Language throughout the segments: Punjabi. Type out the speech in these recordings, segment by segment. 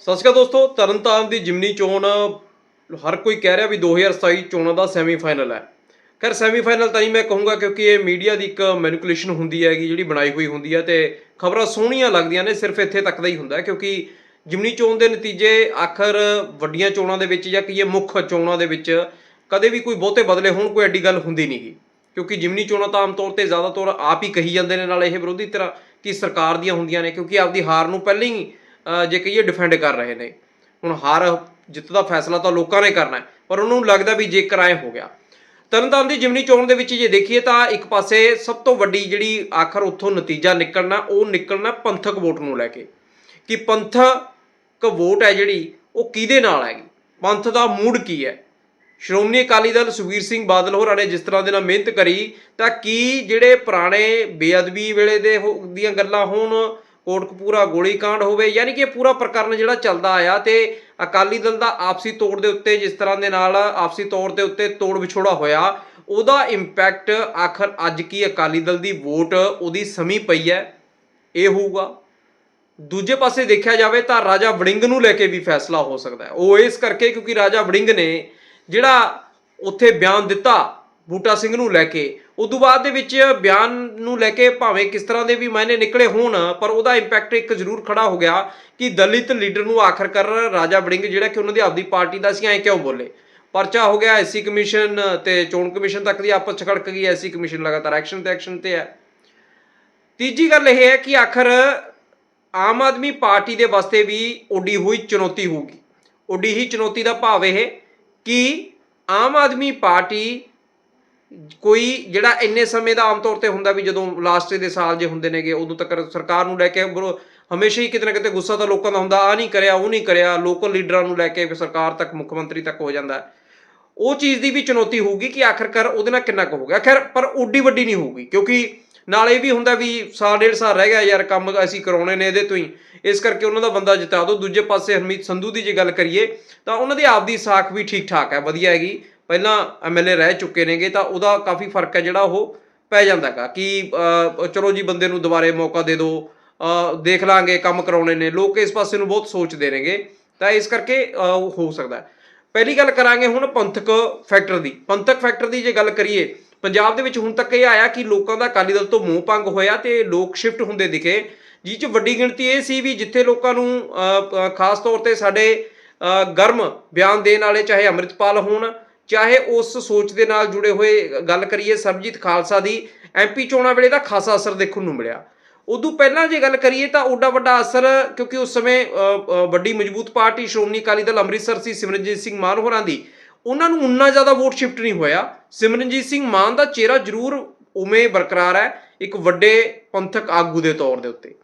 ਸਤਿ ਸ਼੍ਰੀ ਅਕਾਲ ਦੋਸਤੋ, ਤਰਨਤਾਰਨ ਦੀ ਜਿਮਨੀ ਚੋਣ, ਹਰ ਕੋਈ ਕਹਿ ਰਿਹਾ ਵੀ 2027 ਚੋਣਾਂ ਦਾ ਸੈਮੀਫਾਈਨਲ ਹੈ। ਖੈਰ, ਸੈਮੀਫਾਈਨਲ ਤਾਂ ਨਹੀਂ ਮੈਂ ਕਹੂੰਗਾ ਕਿਉਂਕਿ ਇਹ ਮੀਡੀਆ ਦੀ ਇੱਕ ਮੈਨੀਪੂਲੇਸ਼ਨ ਹੁੰਦੀ ਹੈਗੀ, ਜਿਹੜੀ ਬਣਾਈ ਹੋਈ ਹੁੰਦੀ ਹੈ ਤੇ ਖਬਰਾਂ ਸੋਹਣੀਆਂ ਲੱਗਦੀਆਂ ਨੇ, ਸਿਰਫ ਇੱਥੇ ਤੱਕ ਦਾ ਹੀ ਹੁੰਦਾ ਕਿਉਂਕਿ ਜਿਮਨੀ ਚੋਣ ਦੇ ਨਤੀਜੇ ਆਖਰ ਵੱਡੀਆਂ ਚੋਣਾਂ ਦੇ ਵਿੱਚ ਜਾਂ ਕਹੀਏ ਮੁੱਖ ਚੋਣਾਂ ਦੇ ਵਿੱਚ ਕਦੇ ਵੀ ਕੋਈ ਬਹੁਤੇ ਬਦਲੇ ਹੋਣ, ਕੋਈ ਐਡੀ ਗੱਲ ਹੁੰਦੀ ਨਹੀਂਗੀ ਕਿਉਂਕਿ ਜਿਮਨੀ ਚੋਣਾਂ ਤਾਂ ਆਮ ਤੌਰ ਤੇ ਜ਼ਿਆਦਾਤਰ ਆਪ ਹੀ ਕਹੀ ਜਾਂਦੇ ਨੇ, ਨਾਲ ਇਹ ਵਿਰੋਧੀ ਤਰ੍ਹਾਂ ਕਿ ਸਰਕਾਰ ਦੀਆਂ ਹੁੰਦੀਆਂ ਨੇ, ਕਿਉਂਕਿ ਆਪਦੀ ਹਾਰ ਨੂੰ ਪਹਿਲਾਂ ਹੀ ਜੇ ਕਹੀਏ ਡਿਫੈਂਡ ਕਰ ਰਹੇ ਨੇ। ਹੁਣ ਹਾਰ ਜਿੱਤ ਦਾ ਫੈਸਲਾ ਤਾਂ ਲੋਕਾਂ ਨੇ ਕਰਨਾ ਹੈ, ਪਰ ਉਹਨੂੰ ਲੱਗਦਾ ਵੀ ਜੇਕਰ ਐ ਹੋ ਗਿਆ। ਤਰਨਤਾਰਨ ਦੀ ਜਿਮਨੀ ਚੋਣ ਦੇ ਵਿੱਚ ਜੇ ਦੇਖੀਏ ਤਾਂ ਇੱਕ ਪਾਸੇ ਸਭ ਤੋਂ ਵੱਡੀ ਜਿਹੜੀ ਆਖਰ ਉੱਥੋਂ ਨਤੀਜਾ ਨਿਕਲਣਾ, ਉਹ ਨਿਕਲਣਾ ਪੰਥਕ ਵੋਟ ਨੂੰ ਲੈ ਕੇ। ਕਿ ਪੰਥਕ ਵੋਟ ਹੈ ਜਿਹੜੀ, ਉਹ ਕਿਹਦੇ ਨਾਲ ਹੈਗੀ? ਪੰਥ ਦਾ ਮੂਡ ਕੀ ਹੈ? ਸ਼੍ਰੋਮਣੀ ਅਕਾਲੀ ਦਲ ਸੁਖਬੀਰ ਸਿੰਘ ਬਾਦਲ ਹੋਰਾਂ ਨੇ ਜਿਸ ਤਰ੍ਹਾਂ ਦੇ ਨਾਲ ਮਿਹਨਤ ਕਰੀ, ਤਾਂ ਕੀ ਜਿਹੜੇ ਪੁਰਾਣੇ ਬੇਅਦਬੀ ਵੇਲੇ ਦੇ ਹੋ- ਦੀਆਂ ਗੱਲਾਂ ਹੋਣ ਕੋਟਕਪੂਰਾ ਗੋਲੀकांड ਹੋਵੇ, ਯਾਨੀ ਕਿ ਇਹ ਪੂਰਾ ਪ੍ਰਕਰਨ ਜਿਹੜਾ ਚੱਲਦਾ ਆਇਆ ਤੇ ਅਕਾਲੀ ਦਲ ਦਾ ਆਪਸੀ ਤੋੜ ਦੇ ਉੱਤੇ ਜਿਸ ਤਰ੍ਹਾਂ ਦੇ ਨਾਲ ਆਪਸੀ ਤੌਰ ਦੇ ਉੱਤੇ ਤੋੜ ਵਿਛੋੜਾ ਹੋਇਆ, ਉਹਦਾ ਇੰਪੈਕਟ ਆਖਰ ਅੱਜ ਕੀ ਅਕਾਲੀ ਦਲ ਦੀ ਵੋਟ ਉਹਦੀ ਸਮੀ ਪਈ ਹੈ, ਇਹ ਹੋਊਗਾ। ਦੂਜੇ ਪਾਸੇ ਦੇਖਿਆ ਜਾਵੇ ਤਾਂ ਰਾਜਾ ਵੜਿੰਗ ਨੂੰ ਲੈ ਕੇ ਵੀ ਫੈਸਲਾ ਹੋ ਸਕਦਾ ਹੈ। ਉਹ ਇਸ ਕਰਕੇ ਕਿਉਂਕਿ ਰਾਜਾ ਵੜਿੰਗ ਨੇ ਜਿਹੜਾ ਉੱਥੇ ਬਿਆਨ ਦਿੱਤਾ ਬੂਟਾ ਸਿੰਘ ਨੂੰ ਲੈ ਕੇ ਉਦੋਂ ਬਾਅਦ ਦੇ ਵਿੱਚ ਬਿਆਨ ਨੂੰ ਲੈ ਕੇ ਭਾਵੇਂ ਕਿਸ ਤਰ੍ਹਾਂ ਦੇ ਵੀ ਮਾਇਨੇ ਨਿਕਲੇ ਹੋਣ, ਪਰ ਉਹਦਾ ਇੰਪੈਕਟ ਇੱਕ ਜ਼ਰੂਰ ਖੜਾ ਹੋ ਗਿਆ ਕਿ ਦਲਿਤ ਲੀਡਰ ਨੂੰ ਆਖਰਕਾਰ ਰਾਜਾ ਵੜਿੰਗ ਜਿਹੜਾ ਕਿ ਉਹਨਾਂ ਦੀ ਆਪਦੀ ਪਾਰਟੀ ਦਾ ਸੀ, ਐਂ ਕਿਉਂ ਬੋਲੇ? ਪਰਚਾ ਹੋ ਗਿਆ ਐਸਸੀ ਕਮਿਸ਼ਨ ਤੇ ਚੋਣ ਕਮਿਸ਼ਨ ਤੱਕ ਦੀ ਆਪਸ ਚ ਖੜਕ ਗਈ, ਐਸਸੀ ਕਮਿਸ਼ਨ ਲਗਾਤਾਰ ਐਕਸ਼ਨ ਤੇ ਐਕਸ਼ਨ ਤੇ ਹੈ। ਤੀਜੀ ਗੱਲ ਇਹ ਹੈ ਕਿ ਆਖਰ ਆਮ ਆਦਮੀ ਪਾਰਟੀ ਦੇ ਵਾਸਤੇ ਵੀ ਉੱਡੀ ਹੋਈ ਚੁਣੌਤੀ ਹੋਊਗੀ। ਓਡੀ ਹੀ ਚੁਣੌਤੀ ਦਾ ਭਾਵ ਇਹ ਕਿ ਆਮ ਆਦਮੀ ਪਾਰਟੀ ਕੋਈ ਜਿਹੜਾ ਇੰਨੇ ਸਮੇਂ ਦਾ ਆਮ ਤੌਰ ਤੇ ਹੁੰਦਾ ਵੀ ਜਦੋਂ ਲਾਸਟ ਦੇ ਸਾਲ ਜੇ ਹੁੰਦੇ ਨੇਗੇ, ਉਦੋਂ ਤੱਕ ਸਰਕਾਰ ਨੂੰ ਲੈ ਕੇ ਹਮੇਸ਼ਾ ਹੀ ਕਿਤੇ ਨਾ ਕਿਤੇ ਗੁੱਸਾ ਤਾਂ ਲੋਕਾਂ ਦਾ ਹੁੰਦਾ ਆ ਨਹੀਂ ਕਰਿਆ, ਉਹ ਨਹੀਂ ਕਰਿਆ ਲੋਕਲ ਲੀਡਰਾਂ ਨੂੰ ਲੈ ਕੇ ਫਿਰ ਸਰਕਾਰ ਤੱਕ, ਮੁੱਖ ਮੰਤਰੀ ਤੱਕ ਹੋ ਜਾਂਦਾ। ਉਹ ਚੀਜ਼ ਦੀ ਵੀ ਚੁਣੌਤੀ ਹੋਊਗੀ ਕਿ ਆਖਰਕਾਰ ਉਹਦੇ ਨਾਲ ਕਿੰਨਾ ਕੁ ਹੋਊਗਾ। ਖੈਰ, ਪਰ ਓਡੀ ਵੱਡੀ ਨਹੀਂ ਹੋਊਗੀ, ਕਿਉਂਕਿ ਨਾਲ ਇਹ ਵੀ ਹੁੰਦਾ ਵੀ ਸਾਲ, ਡੇਢ ਸਾਲ ਰਹਿ ਗਿਆ ਯਾਰ, ਕੰਮ ਅਸੀਂ ਕਰਾਉਣੇ ਨੇ ਇਹਦੇ ਤੋਂ ਹੀ। ਇਸ ਕਰਕੇ ਉਹਨਾਂ ਦਾ ਬੰਦਾ ਜਿਤਾ ਦਿਓ ਦੂਜੇ ਪਾਸੇ ਹਰਮੀਤ ਸੰਧੂ ਦੀ ਜੇ ਗੱਲ ਕਰੀਏ, ਤਾਂ ਉਹਨਾਂ ਦੀ ਆਪਦੀ ਸਾਖ ਵੀ ਠੀਕ ਠਾਕ ਹੈ, ਵਧੀਆ ਹੈਗੀ। ਪਹਿਲਾਂ ਐਮਐਲਏ ਰਹਿ ਚੁੱਕੇ ਨੇਗੇ ਤਾਂ ਉਹਦਾ ਕਾਫੀ ਫ਼ਰਕ ਹੈ ਜਿਹੜਾ ਉਹ ਪੈ ਜਾਂਦਾ ਹੈਗਾ ਕਿ ਚਲੋ ਜੀ ਬੰਦੇ ਨੂੰ ਦੁਬਾਰੇ ਮੌਕਾ ਦੇ ਦਿਓ ਦੇਖ ਲਾਂਗੇ ਕੰਮ ਕਰਾਉਣੇ ਨੇ, ਲੋਕ ਇਸ ਪਾਸੇ ਨੂੰ ਬਹੁਤ ਸੋਚਦੇ ਨੇਗੇ, ਤਾਂ ਇਸ ਕਰਕੇ ਉਹ ਹੋ ਸਕਦਾ ਪਹਿਲੀ ਗੱਲ ਕਰਾਂਗੇ ਹੁਣ ਪੰਥਕ ਫੈਕਟਰ ਦੀ। ਪੰਥਕ ਫੈਕਟਰ ਦੀ ਜੇ ਗੱਲ ਕਰੀਏ, ਪੰਜਾਬ ਦੇ ਵਿੱਚ ਹੁਣ ਤੱਕ ਇਹ ਆਇਆ ਕਿ ਲੋਕਾਂ ਦਾ ਅਕਾਲੀ ਦਲ ਤੋਂ ਮੋਹ ਭੰਗ ਹੋਇਆ ਤੇ ਲੋਕ ਸ਼ਿਫਟ ਹੁੰਦੇ ਦਿਖੇ। ਜਿਸ 'ਚ ਵੱਡੀ ਗਿਣਤੀ ਇਹ ਸੀ ਵੀ ਜਿੱਥੇ ਲੋਕਾਂ ਨੂੰ ਖਾਸ ਤੌਰ ਤੇ ਸਾਡੇ ਗਰਮ ਬਿਆਨ ਦੇਣ ਵਾਲੇ ਚਾਹੇ ਅੰਮ੍ਰਿਤਪਾਲ ਹੋਣ ਚਾਹੇ ਉਸ ਸੋਚ ਦੇ ਨਾਲ ਜੁੜੇ ਹੋਏ, ਗੱਲ ਕਰੀਏ ਸਰਬਜੀਤ ਖਾਲਸਾ ਦੀ ਐਮਪੀ ਚੋਣਾਂ ਵੇਲੇ ਦਾ ਖਾਸਾ ਅਸਰ ਦੇਖਣ ਨੂੰ ਮਿਲਿਆ। ਉਦੋਂ ਪਹਿਲਾਂ ਜੇ ਗੱਲ ਕਰੀਏ ਤਾਂ ਓਡਾ ਵੱਡਾ ਅਸਰ, ਕਿਉਂਕਿ ਉਸ ਸਮੇਂ ਵੱਡੀ ਮਜ਼ਬੂਤ ਪਾਰਟੀ ਸ਼੍ਰੋਮਣੀ ਅਕਾਲੀ ਦਲ ਅੰਮ੍ਰਿਤਸਰ ਸੀ, ਸਿਮਰਨਜੀਤ ਸਿੰਘ ਮਾਨ ਹੋਰਾਂ ਦੀ। ਉਹਨਾਂ ਨੂੰ ਉਨਾ ਜ਼ਿਆਦਾ ਵੋਟ ਸ਼ਿਫਟ ਨਹੀਂ ਹੋਇਆ। ਸਿਮਰਨਜੀਤ ਸਿੰਘ ਮਾਨ ਦਾ ਚਿਹਰਾ ਜ਼ਰੂਰ ਉਵੇਂ ਬਰਕਰਾਰ ਹੈ, ਇੱਕ ਵੱਡੇ ਪੰਥਕ ਆਗੂ ਦੇ ਤੌਰ ਦੇ ਉੱਤੇ।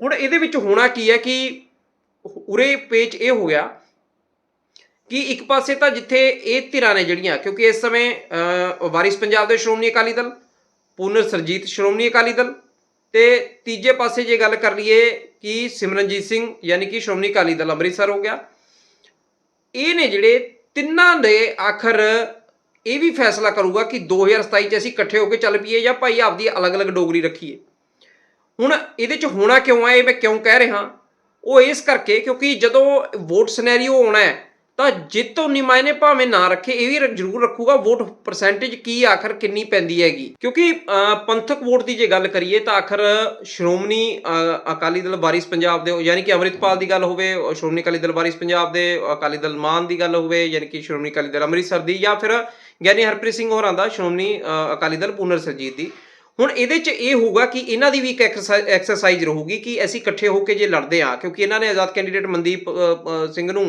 ਹੁਣ ਇਹਦੇ ਵਿੱਚ ਹੋਣਾ ਕੀ ਹੈ ਕਿ ਉਰੇ ਪੇਚ ਇਹ ਹੋ ਗਿਆ ਕਿ ਇੱਕ ਪਾਸੇ ਤਾਂ ਜਿੱਥੇ ਇਹ ਧਿਰਾਂ ਨੇ ਜਿਹੜੀਆਂ, ਕਿਉਂਕਿ ਇਸ ਸਮੇਂ ਵਾਰਿਸ ਪੰਜਾਬ ਦੇ ਸ਼੍ਰੋਮਣੀ ਅਕਾਲੀ ਦਲ ਪੁਨਰ ਸਰਜੀਤ ਸ਼੍ਰੋਮਣੀ ਅਕਾਲੀ ਦਲ ਤੇ ਤੀਜੇ ਪਾਸੇ ਜੇ ਗੱਲ ਕਰ ਲਈਏ ਕਿ ਸਿਮਰਨਜੀਤ ਸਿੰਘ ਯਾਨੀ ਕਿ ਸ਼੍ਰੋਮਣੀ ਅਕਾਲੀ ਦਲ ਅੰਮ੍ਰਿਤਸਰ ਹੋ ਗਿਆ। ਇਹ ਨੇ ਜਿਹੜੇ ਤਿੰਨਾਂ ਦੇ ਆਖਰ ਇਹ ਵੀ ਫੈਸਲਾ ਕਰੂਗਾ ਕਿ 2027 ਚ ਅਸੀਂ ਇਕੱਠੇ ਹੋ ਕੇ ਚੱਲ ਪਈਏ ਜਾਂ ਭਾਈ ਆਪਦੀ ਅਲੱਗ-ਅਲੱਗ ਡੋਗਰੀ ਰੱਖੀਏ। ਹੁਣ ਇਹਦੇ ਚ ਹੋਣਾ ਕਿਉਂ ਹੈ ਇਹ ਮੈਂ ਕਿਉਂ ਕਹਿ ਰਿਹਾ? ਉਹ ਇਸ ਕਰਕੇ ਕਿਉਂਕਿ ਜਦੋਂ ਵੋਟ ਸਿਨੈਰੀਓ ਆਉਣਾ ਹੈ ਤਾਂ ਜਿੱਤੋਂ ਨਿਮਾਇਨੇ ਭਾਵੇਂ ਨਾ ਰੱਖੇ, ਇਹ ਵੀ ਜ਼ਰੂਰ ਰੱਖੂਗਾ ਵੋਟ ਪਰਸੈਂਟੇਜ ਕੀ ਆਖਰ ਕਿੰਨੀ ਪੈਂਦੀ ਹੈਗੀ। ਕਿਉਂਕਿ ਪੰਥਕ ਵੋਟ ਦੀ ਜੇ ਗੱਲ ਕਰੀਏ ਤਾਂ ਆਖਰ ਸ਼੍ਰੋਮਣੀ ਅਕਾਲੀ ਦਲ ਵਾਰਿਸ ਪੰਜਾਬ ਦੇ, ਯਾਨੀ ਕਿ ਅੰਮ੍ਰਿਤਪਾਲ ਦੀ ਗੱਲ ਹੋਵੇ ਸ਼੍ਰੋਮਣੀ ਅਕਾਲੀ ਦਲ ਵਾਰਿਸ ਪੰਜਾਬ ਦੇ ਅਕਾਲੀ ਦਲ ਮਾਨ ਦੀ ਗੱਲ ਹੋਵੇ, ਯਾਨੀ ਕਿ ਸ਼੍ਰੋਮਣੀ ਅਕਾਲੀ ਦਲ ਅੰਮ੍ਰਿਤਸਰ ਦੀ ਜਾਂ ਫਿਰ ਗਿਆਨੀ ਹਰਪ੍ਰੀਤ ਸਿੰਘ ਹੋਰਾਂ ਦਾ ਸ਼੍ਰੋਮਣੀ ਅਕਾਲੀ ਦਲ ਪੂਨਰ ਸਰਜੀਤ ਦੀ। ਹੁਣ ਇਹਦੇ 'ਚ ਇਹ ਹੋਊਗਾ ਕਿ ਇਹਨਾਂ ਦੀ ਵੀ ਇੱਕ ਐਕਸਰਸਾਈਜ਼ ਰਹੂਗੀ ਕਿ ਅਸੀਂ ਇਕੱਠੇ ਹੋ ਕੇ ਜੇ ਲੜਦੇ ਆ ਕਿਉਂਕਿ ਇਹਨਾਂ ਨੇ ਆਜ਼ਾਦ ਕੈਂਡੀਡੇਟ ਮਨਦੀਪ ਸਿੰਘ ਨੂੰ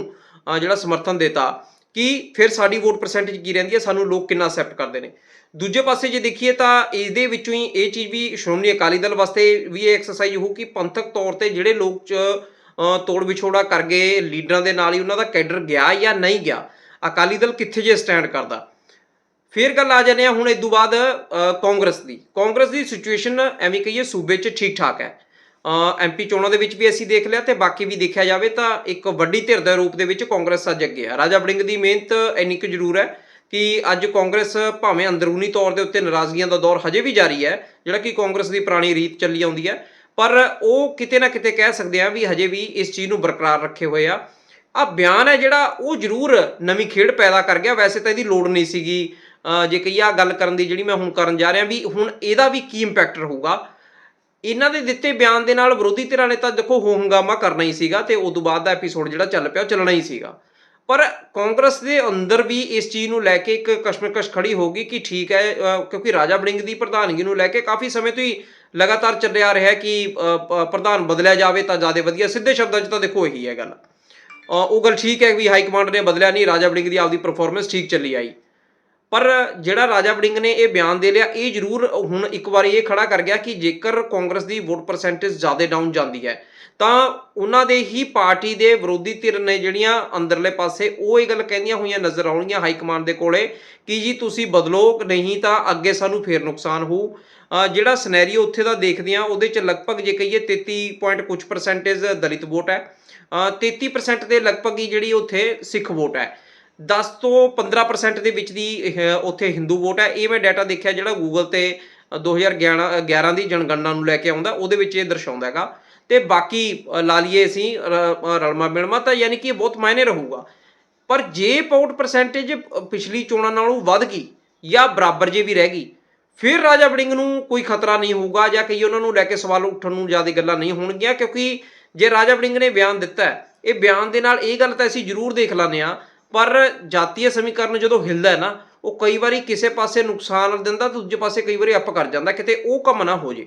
ਜਿਹੜਾ ਸਮਰਥਨ ਦਿੱਤਾ ਕਿ ਫਿਰ ਸਾਡੀ ਵੋਟ ਪਰਸੈਂਟੇਜ ਕੀ ਰਹਿੰਦੀ ਹੈ, ਸਾਨੂੰ ਲੋਕ ਕਿੰਨਾ ਅਸੈਪਟ ਕਰਦੇ ਨੇ। ਦੂਜੇ ਪਾਸੇ ਜੇ ਦੇਖੀਏ ਤਾਂ ਇਹਦੇ ਵਿੱਚੋਂ ਹੀ ਇਹ ਚੀਜ਼ ਵੀ ਸ਼੍ਰੋਮਣੀ ਅਕਾਲੀ ਦਲ ਵਾਸਤੇ ਵੀ ਇਹ ਐਕਸਰਸਾਈਜ਼ ਹੋਊ ਕਿ ਪੰਥਕ ਤੌਰ ਤੇ ਜਿਹੜੇ ਲੋਕ ਚ ਤੋੜ ਵਿਛੋੜਾ ਕਰ ਗਏ, ਲੀਡਰਾਂ ਦੇ ਨਾਲ ਹੀ ਉਹਨਾਂ ਦਾ ਕੈਡਰ ਗਿਆ ਜਾਂ ਨਹੀਂ ਗਿਆ, ਅਕਾਲੀ ਦਲ ਕਿੱਥੇ ਜੇ ਸਟੈਂਡ ਕਰਦਾ। ਫਿਰ ਗੱਲ ਆ ਜਾਂਦੇ ਆ ਹੁਣ ਇਦੋਂ ਬਾਅਦ ਕਾਂਗਰਸ ਦੀ। ਕਾਂਗਰਸ ਦੀ ਸਿਚੁਏਸ਼ਨ ਐਵੇਂ ਕਹੀਏ ਸੂਬੇ 'ਚ ਠੀਕ ਠਾਕ ਹੈ। ਐਮਪੀ ਚੋਣਾਂ ਦੇ ਵਿੱਚ ਵੀ ਅਸੀਂ ਦੇਖ ਲਿਆ ਤੇ ਬਾਕੀ ਵੀ ਦੇਖਿਆ ਜਾਵੇ ਤਾਂ ਇੱਕ ਵੱਡੀ ਧਿਰ ਦੇ ਰੂਪ ਦੇ ਵਿੱਚ ਕਾਂਗਰਸ ਅੱਜ ਅੱਗੇ ਆ। ਰਾਜਾ ਬੜਿੰਗ ਦੀ ਮਿਹਨਤ ਇੰਨੀ ਕੁ ਜ਼ਰੂਰ ਹੈ ਕਿ ਅੱਜ ਕਾਂਗਰਸ ਭਾਵੇਂ ਅੰਦਰੂਨੀ ਤੌਰ ਦੇ ਉੱਤੇ ਨਾਰਾਜ਼ਗੀਆਂ ਦਾ ਦੌਰ ਹਜੇ ਵੀ ਜਾਰੀ ਹੈ, ਜਿਹੜਾ ਕਿ ਕਾਂਗਰਸ ਦੀ ਪੁਰਾਣੀ ਰੀਤ ਚੱਲੀ ਆਉਂਦੀ ਹੈ। ਪਰ ਉਹ ਕਿਤੇ ਨਾ ਕਿਤੇ ਕਹਿ ਸਕਦੇ ਆ ਵੀ ਹਜੇ ਵੀ ਇਸ ਚੀਜ਼ ਨੂੰ ਬਰਕਰਾਰ ਰੱਖੇ ਹੋਏ ਆ। ਆ ਬਿਆਨ ਹੈ ਜਿਹੜਾ ਉਹ ਜ਼ਰੂਰ ਨਵੀਂ ਖੇਡ ਪੈਦਾ ਕਰ ਗਿਆ। ਵੈਸੇ ਤਾਂ ਇਹਦੀ ਲੋੜ ਨਹੀਂ ਸੀਗੀ। ਜੇ ਕਹੀ ਆ ਗੱਲ ਕਰਨ ਦੀ ਜਿਹੜੀ ਮੈਂ ਹੁਣ ਕਰਨ ਜਾ ਰਿਹਾ ਵੀ ਹੁਣ ਇਹਦਾ ਵੀ ਕੀ ਇੰਪੈਕਟ ਰਹੂਗਾ? ਇਹਨਾਂ ਦੇ ਦਿੱਤੇ ਬਿਆਨ ਦੇ ਨਾਲ ਵਿਰੋਧੀ ਧਿਰਾਂ ਨੇ ਤਾਂ ਦੇਖੋ ਹੋ ਹੰਗਾਮਾ ਕਰਨਾ ਹੀ ਸੀਗਾ ਤੇ ਉਸ ਤੋਂ ਬਾਅਦ ਦਾ ਐਪੀਸੋਡ ਜਿਹੜਾ ਚੱਲ ਪਿਆ ਉਹ ਚੱਲਣਾ ਹੀ ਸੀਗਾ। ਪਰ ਕਾਂਗਰਸ ਦੇ ਅੰਦਰ ਵੀ ਇਸ ਚੀਜ਼ ਨੂੰ ਲੈ ਕੇ ਇੱਕ ਕਸ਼ਮਕਸ਼ ਖੜੀ ਹੋਗੀ ਕਿ ਠੀਕ ਹੈ ਕਿਉਂਕਿ ਰਾਜਾ ਬੜਿੰਗ ਦੀ ਪ੍ਰਧਾਨਗੀ ਨੂੰ ਲੈ ਕੇ ਕਾਫੀ ਸਮੇਂ ਤੋਂ ਹੀ ਲਗਾਤਾਰ ਚੱਲਿਆ ਰਿਹਾ ਕਿ ਪ੍ਰਧਾਨ ਬਦਲਿਆ ਜਾਵੇ ਤਾਂ ਜ਼ਿਆਦਾ ਵਧੀਆ, ਸਿੱਧੇ ਸ਼ਬਦਾਂ 'ਚ ਤਾਂ ਦੇਖੋ ਇਹੀ ਹੈ ਗੱਲ। ਉਹ ਗੱਲ ਠੀਕ ਹੈ ਵੀ ਹਾਈ ਕਮਾਂਡ ਨੇ ਬਦਲਿਆ ਨਹੀਂ, ਰਾਜਾ ਬੜਿੰਗ ਦੀ ਆਪਦੀ ਪਰਫਾਰਮੈਂਸ ਠੀਕ ਚੱਲੀ ਆਈ। ਪਰ ਜਿਹੜਾ ਰਾਜਾ ਵੜਿੰਗ ਨੇ ਇਹ ਬਿਆਨ ਦੇ ਲਿਆ, ਇਹ ਜ਼ਰੂਰ ਹੁਣ ਇੱਕ ਵਾਰੀ ਇਹ ਖੜਾ ਕਰ ਗਿਆ ਕਿ ਜੇਕਰ ਕਾਂਗਰਸ ਦੀ ਵੋਟ ਪਰਸੈਂਟੇਜ ਜ਼ਿਆਦਾ ਡਾਊਨ ਜਾਂਦੀ ਹੈ, ਤਾਂ ਉਹਨਾਂ ਦੇ ਹੀ ਪਾਰਟੀ ਦੇ ਵਿਰੋਧੀ ਧਿਰ ਨੇ ਜਿਹੜੀਆਂ ਅੰਦਰਲੇ ਪਾਸੇ ਉਹ ਇਹ ਗੱਲ ਕਹਿੰਦੀਆਂ ਹੋਈਆਂ ਨਜ਼ਰ ਆਉਣਗੀਆਂ ਹਾਈ ਕਮਾਂਡ ਦੇ ਕੋਲੇ ਕਿ ਜੀ ਤੁਸੀਂ ਬਦਲੋ, ਨਹੀਂ ਤਾਂ ਅੱਗੇ ਸਾਨੂੰ ਫੇਰ ਨੁਕਸਾਨ ਹੋਊ। ਜਿਹੜਾ ਸਿਨੈਰੀਓ ਉੱਥੇ ਦਾ ਦੇਖਦੇ ਆ ਉਹਦੇ ਚ ਲਗਭਗ ਜੇ ਕਹੀਏ 33 ਪੁਆਇੰਟ ਕੁਝ ਪਰਸੈਂਟੇਜ ਦਲਿਤ ਵੋਟ ਹੈ। ਅਹ 33% ਦੇ ਲਗਭਗ ਹੀ ਜਿਹੜੀ ਉੱਥੇ ਸਿੱਖ ਵੋਟ ਹੈ। 10 ਤੋਂ 15% ਦੇ ਵਿੱਚ ਦੀ ਉੱਥੇ ਹਿੰਦੂ ਵੋਟ ਹੈ। ਇਹ ਮੈਂ ਡਾਟਾ ਦੇਖਿਆ ਜਿਹੜਾ ਗੂਗਲ ਤੇ 2011 11 ਦੀ ਜਨਗਣਨਾ ਨੂੰ ਲੈ ਕੇ ਆਉਂਦਾ ਉਹਦੇ ਵਿੱਚ ਇਹ ਦਰਸਾਉਂਦਾ ਹੈਗਾ। ਤੇ ਬਾਕੀ ਲਾ ਲਈਏ ਅਸੀਂ ਰ- ਅ, ਰਲਮਾ ਮਿਲਮਾ ਤਾਂ ਯਾਨੀ ਕਿ ਇਹ ਬਹੁਤ ਮਾਇਨੇ ਰਹੂਗਾ। ਪਰ ਜੇ ਪੋਟ ਪਰਸੈਂਟੇਜ ਪਿਛਲੀ ਚੋਣਾਂ ਨਾਲੋਂ ਵੱਧ ਗਈ ਜਾਂ ਬਰਾਬਰ ਜੇ ਵੀ ਰਹਿ ਗਈ ਫਿਰ ਰਾਜਾ ਵੜਿੰਗ ਨੂੰ ਕੋਈ ਖਤਰਾ ਨਹੀਂ ਹੋਊਗਾ ਜਾਂ ਕਈ ਉਹਨਾਂ ਨੂੰ ਲੈ ਕੇ ਸਵਾਲ ਉੱਠਣ ਨੂੰ ਜ਼ਿਆਦਾ ਗੱਲਾਂ ਨਹੀਂ ਹੋਣਗੀਆਂ ਕਿਉਂਕਿ ਜੇ ਰਾਜਾ ਵੜਿੰਗ ਨੇ ਬਿਆਨ ਦਿੱਤਾ ਇਹ ਬਿਆਨ ਦੇ ਨਾਲ ਇਹ ਗੱਲ ਤਾਂ ਅਸੀਂ ਜ਼ਰੂਰ ਦੇਖ ਲੈਂਦੇ ਆ ਪਰ ਜਾਤੀय ਸਮੀਕਰਨ ਜਦੋਂ ਹਿਲਦਾ ਹੈ ਨਾ, ਉਹ ਕਈ ਵਾਰੀ ਕਿਸੇ ਪਾਸੇ ਨੁਕਸਾਨ ਦਿੰਦਾ ਤੇ ਦੂਜੇ ਪਾਸੇ ਕਈ ਵਾਰੀ ਅੱਪ ਕਰ ਜਾਂਦਾ, ਕਿਤੇ ਉਹ ਕੰਮ ਨਾ ਹੋ ਜੇ।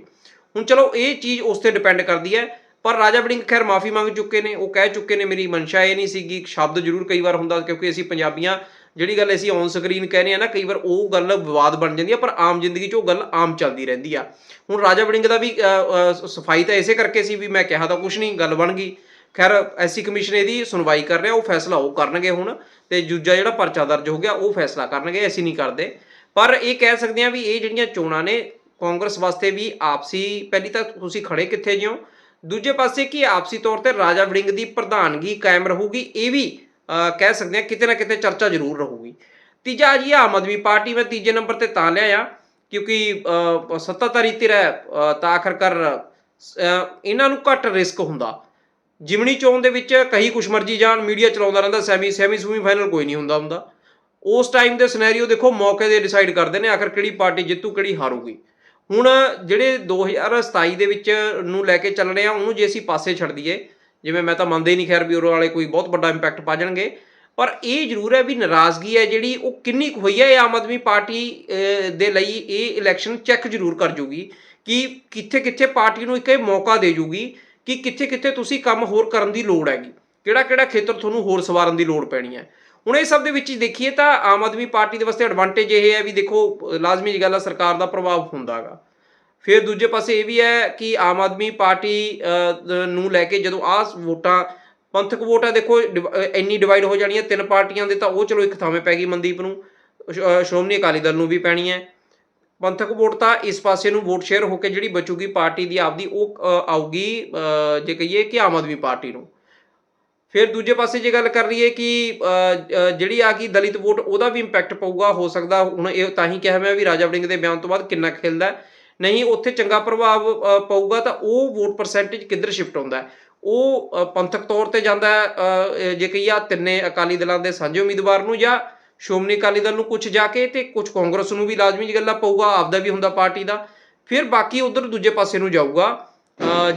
ਹੁਣ ਚਲੋ ਇਹ ਚੀਜ਼ ਉਸ ਤੇ ਡਿਪੈਂਡ ਕਰਦੀ ਹੈ, ਪਰ ਰਾਜਾ ਵੜਿੰਗ ਖੈਰ ਮਾਫੀ ਮੰਗ ਚੁੱਕੇ ਨੇ, ਉਹ ਕਹਿ ਚੁੱਕੇ ਨੇ, ਮੇਰੀ ਮਨਸ਼ਾ ਇਹ ਨਹੀਂ ਸੀਗੀ ਸ਼ਬਦ ਜ਼ਰੂਰ ਕਈ ਵਾਰ ਹੁੰਦਾ, ਕਿਉਂਕਿ ਅਸੀਂ ਪੰਜਾਬੀਆਂ, ਜਿਹੜੀ ਗੱਲ ਅਸੀਂ ਔਨ ਸਕਰੀਨ ਕਹਿੰਦੇ ਆ ਨਾ, ਕਈ ਵਾਰ ਉਹ ਗੱਲ ਵਿਵਾਦ ਬਣ ਜਾਂਦੀ ਆ ਪਰ ਆਮ ਜ਼ਿੰਦਗੀ 'ਚ ਉਹ ਗੱਲ ਆਮ ਚੱਲਦੀ ਰਹਿੰਦੀ ਆ। ਹੁਣ ਰਾਜਾ ਵੜਿੰਗ ਦਾ ਵੀ ਸਫ਼ਾਈ ਤਾਂ ਇਸੇ ਕਰਕੇ ਸੀ ਵੀ ਮੈਂ ਕਿਹਾ ਤਾਂ ਕੁਝ ਨਹੀਂ, ਗੱਲ ਬਣ ਗਈ। ਖੈਰ ਐਸੀ ਕਮਿਸ਼ਨ ਇਹਦੀ ਸੁਣਵਾਈ ਕਰ ਰਿਹਾ, ਉਹ ਫੈਸਲਾ ਉਹ ਕਰਨਗੇ ਹੁਣ। ਤੇ ਦੂਜਾ ਜਿਹੜਾ ਪਰਚਾ ਦਰਜ ਹੋ ਗਿਆ, ਉਹ ਫੈਸਲਾ ਕਰਨਗੇ, ਅਸੀਂ ਨਹੀਂ ਕਰਦੇ। ਪਰ ਇਹ ਕਹਿ ਸਕਦੇ ਹਾਂ ਵੀ ਇਹ ਜਿਹੜੀਆਂ ਚੋਣਾਂ ਨੇ, ਕਾਂਗਰਸ ਵਾਸਤੇ ਵੀ ਆਪਸੀ, ਪਹਿਲੀ ਤਾਂ ਤੁਸੀਂ ਖੜੇ ਕਿੱਥੇ ਜਿਓ। ਦੂਜੇ ਪਾਸੇ ਕਿ ਆਪਸੀ ਤੌਰ ਤੇ ਰਾਜਾ ਵੜਿੰਗ ਦੀ ਪ੍ਰਧਾਨਗੀ ਕਾਇਮ ਰਹੂਗੀ, ਇਹ ਵੀ ਕਹਿ ਸਕਦੇ ਹਾਂ ਕਿਤੇ ਨਾ ਕਿਤੇ ਚਰਚਾ ਜ਼ਰੂਰ ਰਹੂਗੀ। ਤੀਜਾ ਜੀ, ਆਮ ਆਦਮੀ ਪਾਰਟੀ ਮੈਂ ਤੀਜੇ ਨੰਬਰ ਤੇ ਤਾਂ ਲਿਆ ਆ, ਕਿਉਂਕਿ ਸੱਤਾਧਾਰੀ ਧਿਰ ਹੈ ਤਾਂ ਆਖਰਕਾਰ ਇਹਨਾਂ ਨੂੰ ਘੱਟ ਰਿਸਕ ਹੁੰਦਾ। ਜਿਮਣੀ ਚੋਣ ਦੇ ਵਿੱਚ ਕਹੀ ਕੁਛ ਮਰਜ਼ੀ ਜਾਣ, ਮੀਡੀਆ ਚਲਾਉਂਦਾ ਰਹਿੰਦਾ, ਸੈਮੀ ਸੈਮੀ, ਸੂਮੀ, ਫਾਈਨਲ ਕੋਈ ਨਹੀਂ ਹੁੰਦਾ ਹੁੰਦਾ। ਉਸ ਟਾਈਮ ਦੇ ਸਿਨੈਰੀਓ ਦੇਖੋ, ਮੌਕੇ ਦੇ ਡਿਸਾਈਡ ਕਰਦੇ ਨੇ ਆਖਰ ਕਿਹੜੀ ਪਾਰਟੀ ਜਿੱਤੂ, ਕਿਹੜੀ ਹਾਰੂਗੀ। ਹੁਣ ਜਿਹੜੇ 2027 ਦੇ ਵਿੱਚ ਨੂੰ ਲੈ ਕੇ ਚੱਲ ਰਹੇ ਆ, ਉਹਨੂੰ ਜੇ ਅਸੀਂ ਪਾਸੇ ਛੱਡ ਦਈਏ, ਜਿਵੇਂ ਮੈਂ ਤਾਂ ਮੰਨਦਾ ਹੀ ਨਹੀਂ, ਖੈਰ ਵੀ ਉਹ ਵਾਲੇ ਕੋਈ ਬਹੁਤ ਵੱਡਾ ਇੰਪੈਕਟ ਪਾ ਜਾਣਗੇ। ਪਰ ਇਹ ਜ਼ਰੂਰ ਹੈ ਵੀ ਨਾਰਾਜ਼ਗੀ ਹੈ ਜਿਹੜੀ, ਉਹ ਕਿੰਨੀ ਕੁ ਹੋਈ ਹੈ, ਇਹ ਆਮ ਆਦਮੀ ਪਾਰਟੀ ਦੇ ਲਈ ਇਹ ਇਲੈਕਸ਼ਨ ਚੈੱਕ ਜ਼ਰੂਰ ਕਰ ਜੂਗੀ ਕਿ ਕਿੱਥੇ ਕਿੱਥੇ ਪਾਰਟੀ ਨੂੰ ਇੱਕ ਇਹ ਮੌਕਾ ਦੇ ਜੂਗੀ। ਕਿ ਕਿੱਥੇ ਕਿੱਥੇ ਤੁਸੀਂ ਕੰਮ ਹੋਰ ਕਰਨ ਦੀ ਲੋੜ ਹੈਗੀ। ਕਿਹੜਾ ਕਿਹੜਾ ਖੇਤਰ ਤੁਹਾਨੂੰ ਹੋਰ ਸਵਾਰਨ ਦੀ ਲੋੜ ਪੈਣੀ ਹੈ। ਹੁਣ ਇਹ ਸਭ ਦੇ ਵਿੱਚ ਦੇਖੀਏ ਤਾਂ ਆਮ ਆਦਮੀ ਪਾਰਟੀ ਦੇ ਵਾਸਤੇ ਐਡਵਾਂਟੇਜ ਇਹ ਹੈ ਵੀ ਦੇਖੋ, ਲਾਜ਼ਮੀ ਜਿਹੀ ਗੱਲ ਹੈ ਸਰਕਾਰ ਦਾ ਪ੍ਰਭਾਵ ਹੁੰਦਾਗਾ ਫਿਰ ਦੂਜੇ ਪਾਸੇ ਇਹ ਵੀ ਹੈ ਕਿ ਆਮ ਆਦਮੀ ਪਾਰਟੀ ਨੂੰ ਲੈ ਕੇ ਜਦੋਂ ਆਹ ਵੋਟਾਂ, ਪੰਥਕ ਵੋਟ ਹੈ ਦੇਖੋ, ਡਿਵ- ਇੰਨੀ ਡਿਵਾਈਡ ਹੋ ਜਾਣੀ ਹੈ ਤਿੰਨ ਪਾਰਟੀਆਂ ਦੇ ਤਾਂ ਉਹ ਚਲੋ ਇੱਕ ਥਾਵੇਂ ਪੈ ਗਈ ਮਨਦੀਪ ਨੂੰ। ਸ਼- ਸ਼੍ਰੋਮਣੀ ਅਕਾਲੀ ਦਲ ਨੂੰ ਵੀ ਪੈਣੀ ਹੈ। ਪੰਥਕ ਵੋਟ ਤਾਂ ਇਸ ਪਾਸੇ ਨੂੰ ਵੋਟ ਸ਼ੇਅਰ ਹੋ ਕੇ ਜਿਹੜੀ ਬਚੂਗੀ ਪਾਰਟੀ ਦੀ ਆਪਦੀ, ਉਹ ਆਊਗੀ ਜੇ ਕਹੀਏ ਕਿ ਆਮ ਆਦਮੀ ਪਾਰਟੀ ਨੂੰ। ਫਿਰ ਦੂਜੇ ਪਾਸੇ ਜੇ ਗੱਲ ਕਰ ਲਈਏ ਕਿ ਜਿਹੜੀ ਆ ਗਈ ਦਲਿਤ ਵੋਟ, ਉਹਦਾ ਵੀ ਇੰਪੈਕਟ ਪਊਗਾ, ਹੋ ਸਕਦਾ, ਹੁਣ ਇਹ ਤਾਂ ਹੀ ਕਿਹਾ ਮੈਂ ਵੀ ਰਾਜਾ ਵੜਿੰਗ ਦੇ ਬਿਆਨ ਤੋਂ ਬਾਅਦ ਕਿੰਨਾ ਖੇਲਦਾ ਨਹੀਂ, ਉੱਥੇ ਚੰਗਾ ਪ੍ਰਭਾਵ ਪਊਗਾ ਤਾਂ ਉਹ ਵੋਟ ਪਰਸੈਂਟੇਜ ਕਿੱਧਰ ਸ਼ਿਫਟ ਹੁੰਦਾ ਉਹ ਪੰਥਕ ਤੌਰ ਤੇ ਜਾਂਦਾ ਜੇ ਕਹੀਏ ਆਹ ਤਿੰਨੇ ਅਕਾਲੀ ਦਲਾਂ ਦੇ ਸਾਂਝੇ ਉਮੀਦਵਾਰ ਨੂੰ ਜਾਂ ਸ਼੍ਰੋਮਣੀ ਅਕਾਲੀ ਦਲ ਨੂੰ ਕੁਝ ਜਾ ਕੇ ਤੇ ਕੁਝ ਕਾਂਗਰਸ ਨੂੰ ਵੀ ਲਾਜ਼ਮੀ ਜਿਹੀ ਗੱਲਾਂ ਪਊਗਾ, ਆਪਦਾ ਵੀ ਹੁੰਦਾ ਪਾਰਟੀ ਦਾ। ਫਿਰ ਬਾਕੀ ਉਧਰ ਦੂਜੇ ਪਾਸੇ ਨੂੰ ਜਾਊਗਾ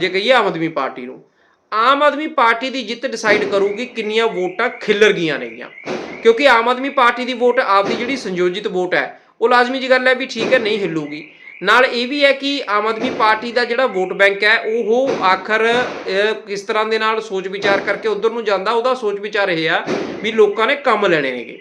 ਜੇ ਕਹੀਏ ਆਮ ਆਦਮੀ ਪਾਰਟੀ ਨੂੰ। ਆਮ ਆਦਮੀ ਪਾਰਟੀ ਦੀ ਜਿੱਤ ਡਿਸਾਈਡ ਕਰੂਗੀ ਕਿੰਨੀਆਂ ਵੋਟਾਂ ਖਿੱਲਰ ਗਈਆਂ ਨੇਗੀਆਂ ਕਿਉਂਕਿ ਆਮ ਆਦਮੀ ਪਾਰਟੀ ਦੀ ਵੋਟ ਆਪਦੀ ਜਿਹੜੀ ਸੰਯੋਜਿਤ ਵੋਟ ਹੈ, ਉਹ ਲਾਜ਼ਮੀ ਜੀ ਗੱਲ ਹੈ ਵੀ ਠੀਕ ਹੈ, ਨਹੀਂ ਹਿੱਲੂਗੀ। ਨਾਲ ਇਹ ਵੀ ਹੈ ਕਿ ਆਮ ਆਦਮੀ ਪਾਰਟੀ ਦਾ ਜਿਹੜਾ ਵੋਟ ਬੈਂਕ ਹੈ, ਉਹ ਆਖਰ ਕਿਸ ਤਰ੍ਹਾਂ ਦੇ ਨਾਲ ਸੋਚ ਵਿਚਾਰ ਕਰਕੇ ਉਧਰ ਨੂੰ ਜਾਂਦਾ, ਉਹਦਾ ਸੋਚ ਵਿਚਾਰ ਇਹ ਆ ਵੀ ਲੋਕਾਂ ਨੇ ਕੰਮ ਲੈਣੇ ਨੇਗੇ।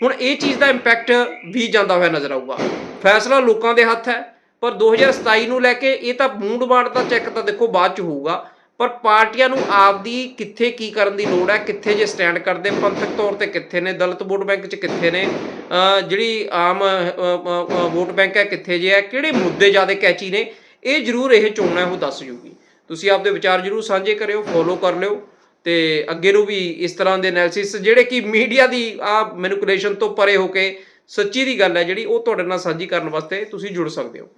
ਹੁਣ ਇਹ ਚੀਜ਼ ਦਾ ਇੰਪੈਕਟ ਵੀ ਜਾਂਦਾ ਹੋਇਆ ਨਜ਼ਰ ਆਊਗਾ। ਫੈਸਲਾ ਲੋਕਾਂ ਦੇ ਹੱਥ ਹੈ, ਪਰ 2027 ਨੂੰ ਲੈ ਕੇ ਇਹ ਤਾਂ ਮੂਡ ਬਾੜ ਦਾ ਚੈੱਕ ਤਾਂ ਦੇਖੋ ਬਾਅਦ ਚ ਹੋਊਗਾ। ਪਰ ਪਾਰਟੀਆਂ ਨੂੰ ਆਪਦੀ ਕਿੱਥੇ ਕੀ ਕਰਨ ਦੀ ਲੋੜ ਹੈ, ਕਿੱਥੇ ਜੇ ਸਟੈਂਡ ਕਰਦੇ, ਪੰਥਕ ਤੌਰ ਤੇ ਕਿੱਥੇ ਨੇ, ਦਲਿਤ ਵੋਟ ਬੈਂਕ 'ਚ ਕਿੱਥੇ ਨੇ ਜਿਹੜੀ ਆਮ ਵੋਟ ਬੈਂਕ ਹੈ ਕਿੱਥੇ ਜੇ ਹੈ, ਕਿਹੜੇ ਮੁੱਦੇ ਜ਼ਿਆਦਾ ਕੈਚੀ ਨੇ, ਇਹ ਜ਼ਰੂਰ ਇਹ ਚੋਣ ਹੈ ਉਹ ਦੱਸ ਜੂਗੀ। ਤੁਸੀਂ ਆਪਦੇ ਵਿਚਾਰ ਜ਼ਰੂਰ ਸਾਂਝੇ ਕਰਿਓ ਫੋਲੋ ਕਰ ਲਿਓ। ਤੇ ਅੱਗੇ ਨੂੰ ਵੀ ਇਸ ਤਰ੍ਹਾਂ ਦੇ ਐਨਾਲਿਸਿਸ ਜਿਹੜੇ ਕਿ ਮੀਡੀਆ ਦੀ ਆ ਮੈਨੂਪੂਲੇਸ਼ਨ ਤੋਂ ਪਰੇ ਹੋ ਕੇ ਸੱਚੀ ਦੀ ਗੱਲ ਹੈ ਜਿਹੜੀ, ਉਹ ਤੁਹਾਡੇ ਨਾਲ ਸਾਂਝੀ ਕਰਨ ਵਾਸਤੇ ਤੁਸੀਂ ਜੁੜ ਸਕਦੇ ਹੋ।